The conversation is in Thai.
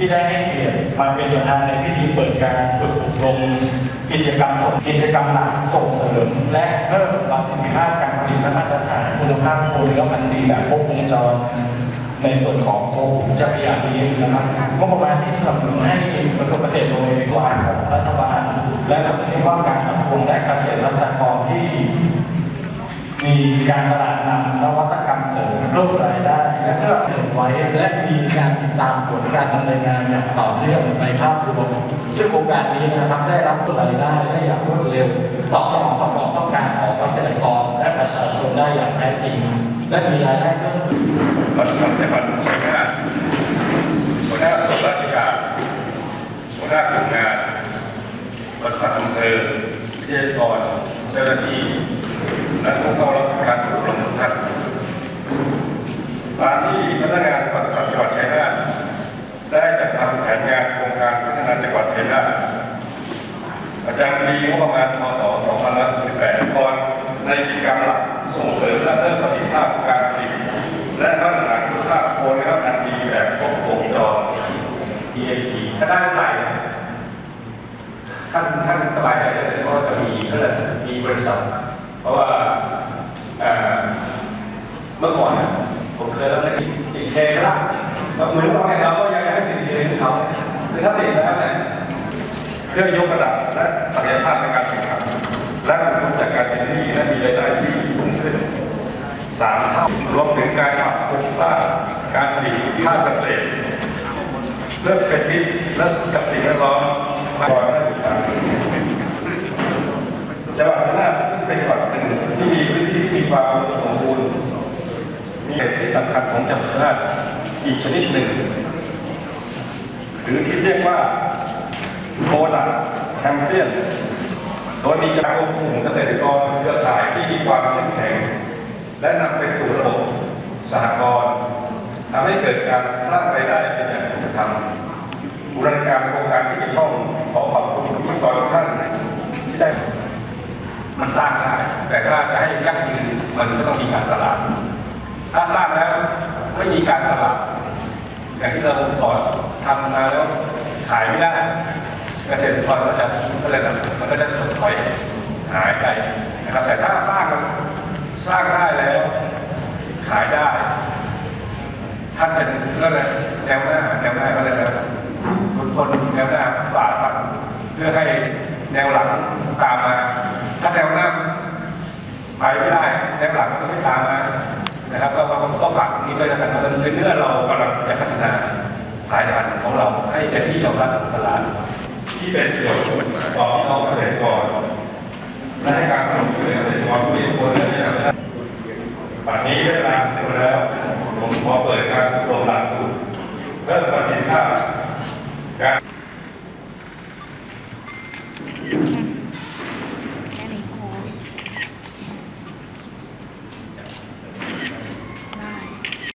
ที่ได้ให้เกียรติมาเป็นประธานในพิธีเปิดการฝึกอบรมกิจกรรมส่งกิจกรรมหลักส่งเสริม และเพิ่มประสิทธิภาพการผลิตและมาตรฐานคุณภาพโคเนื้อพันธุ์ดีแบบครบวงจรในส่วนของโคจะพยายามนี้นะครับงบประมาณที่สนับสนุนให้กระทรวงเกษตรโดยกวานของรัฐบาล และรัฐมนตรีว่าการกระทรวงและเกษตรและสหกรณ์ที่ มีการตลาดนำนวัตกรรมเสริมเพิ่มรายได้และเพื่อเก็บไว้และมีการติดตามผลการดำเนินงานอย่างต่อเนื่องในภาพรวมซึ่งโครงการนี้นะครับได้รับรายได้ได้อย่างรวดเร็วตอบสนองต่อความต้องการของเกษตรกรและประชาชนได้อย่างแท้จริง และมีรายได้เพิ่มขึ้นรัฐบาลจังหวัดชัยนาทหัวหน้าส่วนราชการหัวหน้ากลุ่มงานบริษัทอำเภอวิทยากรเจ้าหน้าที่และผู้เข้ารับการฝึกอบรมทุกท่านตามที่พนักงานปศุสัตว์จังหวัดชัยนาทได้ จัดทำแผนงานโครงการพัฒนาจังหวัดชัยนาทประจำปีงบประมาณพศ2568ตอนในกิจกรรมหลักส่งเสริมและเพิ่มประสิทธิภาพการผลิตและมาตรฐานคุณภาพโคนนะครับอันดีแบบครบวงจร TAP ถ้าได้เมื่อไหร่ท่านท่านสบายใจได้เลยเพราะว่าจะมีเพื่อนมีบริษัท เพราะว่าเมื่อก่อนผมเคยรับในติดเคก็ได้เรา เหมือนเราเนี่ยเราก็ยังอยากให้ติดเคของเขาหรือถ้าติดแล้วเนี่ยเพื่อยกระดับและศักยภาพในการแข่งขันและผลผลจากการเป็นหนี้และมีรายได้ที่สูงขึ้นสามเท่ารวมถึงการปรับโครงสร้างการผลิตภาคเกษตรเพื่อเป็นมิตรและกับสิ่งแวดล้อมมากกว่านักศึกษาจังหวัดชัยนาทซึ่งเป็นจังหวัดหนึ่งที่มีพื้นที่มีความสมบูรณ์มีเหตุที่สำคัญของจังหวัดชัยนาท อีกชนิดหนึ่ง หรือที่เรียกว่าโปรดักแชมเปี้ยน โดยมีการควบคุมเกษตรกรเครือข่ายที่มีความเข้มแข็ง และนำไปสู่ระบบสหกรณ์ทำให้เกิดการสร้างรายได้เป็นอย่างถูกทำบูรณาการโครงการที่เกี่ยวข้องขอขอบคุณพิธีกรทุกท่านที่ได้มันสร้างได้แต่ถ้าจะให้ยั่งยืนมันก็ต้องมีการตลาด ถ้าสร้างแล้วไม่มีการตลาดอย่างที่เราบอกทำมาแล้วขายไม่ได้เกษตรกรก็จะก็เลยนะมันก็จะถดถอยหายไปนะครับแต่ถ้าสร้างสร้างได้แล้ว ขายได้ท่านเป็นเรื่องอะไรแนวหน้าแนวหน้าก็เลยนะทุกคนแนวหน้าฝ่าฟันเพื่อให้แนวหลังตามมา ถ้าแนวหน้าไปไม่ได้แนวหลังก็ไม่ตามมา นะครับก็ก็ก็ฝากตรงนี้ด้วยนะครับในเมื่อเรากำลังจะพัฒนาสายพันธุ์ของเราให้เป็นที่ยอมรับของตลาดที่เป็นประโยชน์ต่อพี่น้องเกษตรกรและให้การสนับสนุนเกษตรกรทธิพลและที่ทำได้ปัจจุบันนี้เวลาเสร็จแล้วผมขอเปิดการอบรมหลักสูตรเพิ่มประสิทธิภาพการ